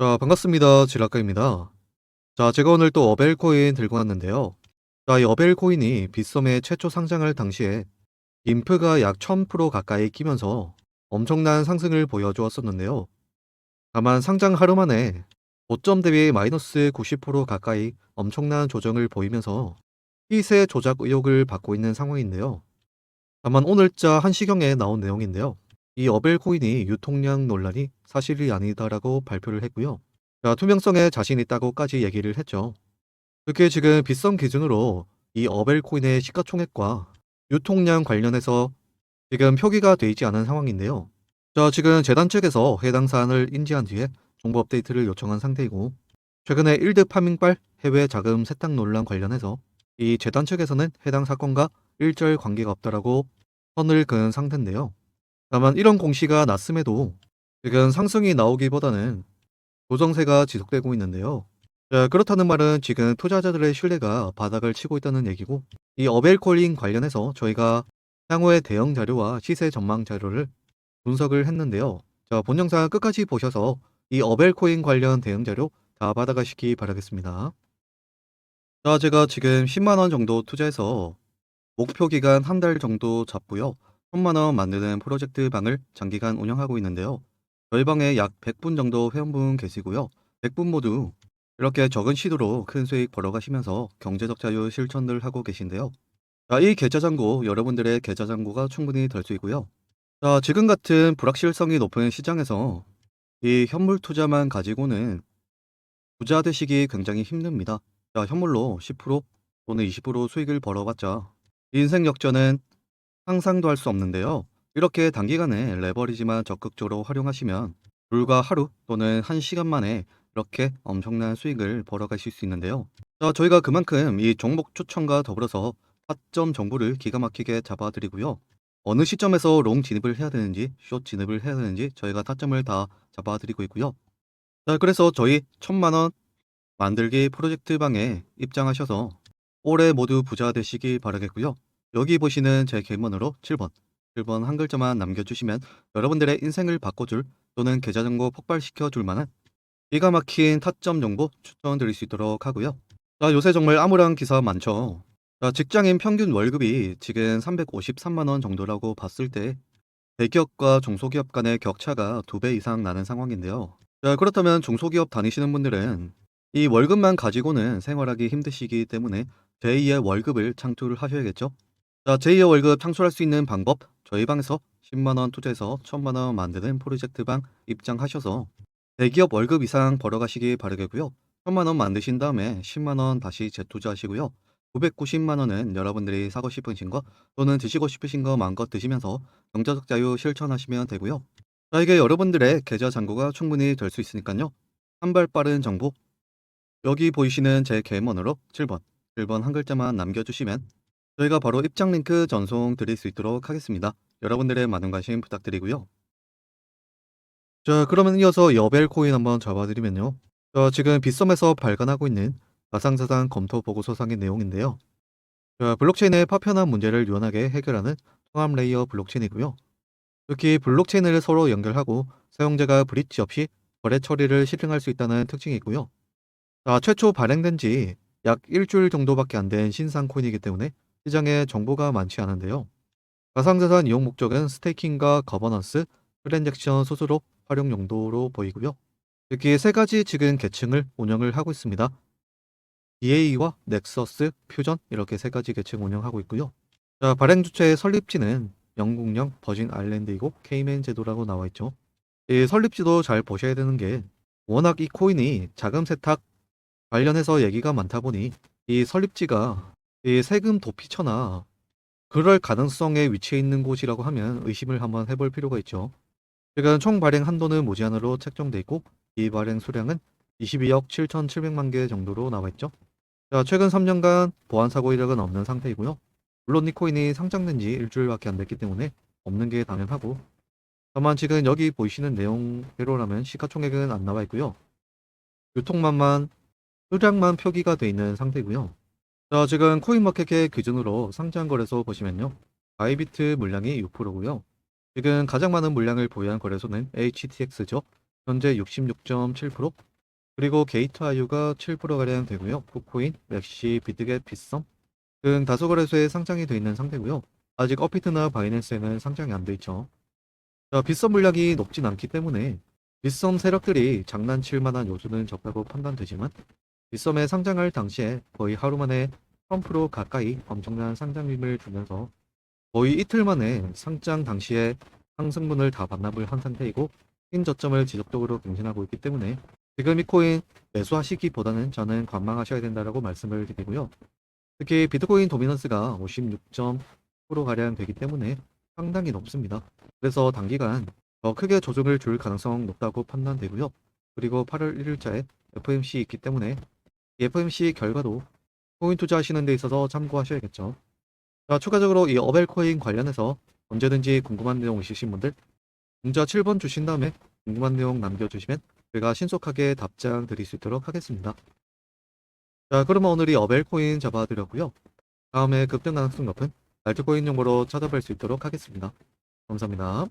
자, 반갑습니다. 지라카입니다. 자, 제가 오늘 또 어벨 코인 들고 왔는데요. 자, 이 어벨 코인이 빗썸의 최초 상장할 당시에 인프가 약 1000% 가까이 끼면서 엄청난 상승을 보여주었었는데요. 다만 상장 하루 만에 고점 대비 마이너스 90% 가까이 엄청난 조정을 보이면서 시세 조작 의혹을 받고 있는 상황인데요. 다만 오늘자 1시경에 나온 내용인데요. 이 어벨코인이 유통량 논란이 사실이 아니다라고 발표를 했고요. 자, 투명성에 자신 있다고까지 얘기를 했죠. 특히 지금 빗썸 기준으로 이 어벨코인의 시가총액과 유통량 관련해서 지금 표기가 되지 않은 상황인데요. 자, 지금 재단 측에서 해당 사안을 인지한 뒤에 정보 업데이트를 요청한 상태이고 최근에 1드 파밍발 해외 자금 세탁 논란 관련해서 이 재단 측에서는 해당 사건과 일절 관계가 없다라고 선을 그은 상태인데요. 다만 이런 공시가 났음에도 지금 상승이 나오기보다는 조정세가 지속되고 있는데요. 자, 그렇다는 말은 지금 투자자들의 신뢰가 바닥을 치고 있다는 얘기고 이 어벨코인 관련해서 저희가 향후의 대응 자료와 시세 전망 자료를 분석을 했는데요. 자, 본 영상 끝까지 보셔서 이 어벨코인 관련 대응 자료 다 받아가시기 바라겠습니다. 자, 제가 지금 10만 원 정도 투자해서 목표 기간 한 달 정도 잡고요. 1000만 원 만드는 프로젝트 방을 장기간 운영하고 있는데요. 저희 방에 약 100분 정도 회원분 계시고요. 100분 모두 이렇게 적은 시도로 큰 수익 벌어가시면서 경제적 자유 실천을 하고 계신데요. 자, 이 계좌 잔고 여러분들의 계좌 잔고가 충분히 될 수 있고요. 자, 지금 같은 불확실성이 높은 시장에서 이 현물 투자만 가지고는 부자 되시기 굉장히 힘듭니다. 자, 현물로 10% 또는 20% 수익을 벌어봤자 인생 역전은 상상도 할 수 없는데요. 이렇게 단기간에 레버리지만 적극적으로 활용하시면 불과 하루 또는 한 시간 만에 이렇게 엄청난 수익을 벌어가실 수 있는데요. 자, 저희가 그만큼 이 종목 추천과 더불어서 타점 정보를 기가 막히게 잡아드리고요. 어느 시점에서 롱 진입을 해야 되는지, 숏 진입을 해야 되는지 저희가 타점을 다 잡아드리고 있고요. 자, 그래서 저희 천만 원 만들기 프로젝트 방에 입장하셔서 올해 모두 부자 되시기 바라겠고요. 여기 보시는 제 개문으로 7번, 7번 한 글자만 남겨주시면 여러분들의 인생을 바꿔줄 또는 계좌 정보 폭발시켜 줄 만한 기가 막힌 타점 정보 추천드릴 수 있도록 하고요. 자, 요새 정말 암울한 기사 많죠. 자, 직장인 평균 월급이 지금 353만 원 정도라고 봤을 때 대기업과 중소기업 간의 격차가 두 배 이상 나는 상황인데요. 자, 그렇다면 중소기업 다니시는 분들은 이 월급만 가지고는 생활하기 힘드시기 때문에 제2의 월급을 창출을 하셔야겠죠. 자, 제2의 월급 창출할 수 있는 방법 저희 방에서 10만 원 투자해서 1000만 원 만드는 프로젝트 방 입장하셔서 대기업 월급 이상 벌어가시기 바라겠고요. 1000만 원 만드신 다음에 10만 원 다시 재투자하시고요. 990만 원은 여러분들이 사고 싶으신 거 또는 드시고 싶으신 거 마음껏 드시면서 경제적 자유 실천하시면 되고요. 자, 이게 여러분들의 계좌 잔고가 충분히 될 수 있으니까요. 한 발 빠른 정보 여기 보이시는 제 개먼으로 7번, 7번 한 글자만 남겨주시면 저희가 바로 입장 링크 전송 드릴 수 있도록 하겠습니다. 여러분들의 많은 관심 부탁드리고요. 자, 그러면 이어서 여벨 코인 한번 잡아드리면요. 자, 지금 빗썸에서 발간하고 있는 가상자산 검토 보고서상의 내용인데요. 자, 블록체인의 파편한 문제를 유연하게 해결하는 통합 레이어 블록체인이고요. 특히 블록체인을 서로 연결하고 사용자가 브릿지 없이 거래 처리를 실행할 수 있다는 특징이 있고요. 자, 최초 발행된 지 약 일주일 정도밖에 안 된 신상 코인이기 때문에 시장에 정보가 많지 않은데요. 가상자산 이용 목적은 스테이킹과 거버넌스, 트랜잭션 수수료 활용 용도로 보이고요. 특히 세 가지 지금 계층을 운영을 하고 있습니다. DA와 넥서스, 퓨전 이렇게 세 가지 계층 운영하고 있고요. 자, 발행 주체의 설립지는 영국령 버진 아일랜드이고 케이맨 제도라고 나와 있죠. 이 설립지도 잘 보셔야 되는 게 워낙 이 코인이 자금 세탁 관련해서 얘기가 많다 보니 이 설립지가 이 세금 도피처나 그럴 가능성에 위치해 있는 곳이라고 하면 의심을 한번 해볼 필요가 있죠. 지금 총 발행 한도는 무제한으로 책정돼 있고 이 발행 수량은 22억 7,700만 개 정도로 나와 있죠. 자, 최근 3년간 보안 사고 이력은 없는 상태이고요. 물론 이 코인이 상장된 지 일주일밖에 안 됐기 때문에 없는 게 당연하고 다만 지금 여기 보이시는 내용대로라면 시가총액은 안 나와 있고요. 유통만만 수량만 표기가 돼 있는 상태고요. 자, 지금 코인마켓의 기준으로 상장 거래소 보시면요. 바이비트 물량이 6%고요. 지금 가장 많은 물량을 보유한 거래소는 HTX죠. 현재 66.7%, 그리고 게이트 IU가 7%가량 되고요. 쿠코인, 맥시, 비트겟, 빗썸 등 다수 거래소에 상장이 돼 있는 상태고요. 아직 어피트나 바이낸스에는 상장이 안 돼 있죠. 자, 빗썸 물량이 높진 않기 때문에 빗썸 세력들이 장난칠 만한 요소는 적다고 판단되지만 빗썸에 상장할 당시에 거의 하루 만에 1000% 가까이 엄청난 상장림을 주면서 거의 이틀 만에 상장 당시에 상승분을 다 반납을 한 상태이고 흰 저점을 지속적으로 갱신하고 있기 때문에 지금 이 코인 매수하시기보다는 저는 관망하셔야 된다라고 말씀을 드리고요. 특히 비트코인 도미넌스가 56.9%가량 되기 때문에 상당히 높습니다. 그래서 단기간 더 크게 조정을 줄 가능성 높다고 판단되고요. 그리고 8월 1일자에 FMC 있기 때문에 이 FMC 결과도 코인 투자하시는 데 있어서 참고하셔야겠죠. 자, 추가적으로 이 어벨코인 관련해서 언제든지 궁금한 내용 있으신 분들 문자 7번 주신 다음에 궁금한 내용 남겨주시면 제가 신속하게 답장 드릴 수 있도록 하겠습니다. 자, 그러면 오늘 이 어벨코인 잡아드렸고요. 다음에 급등 가능성 높은 알트코인 정보로 찾아뵐 수 있도록 하겠습니다. 감사합니다.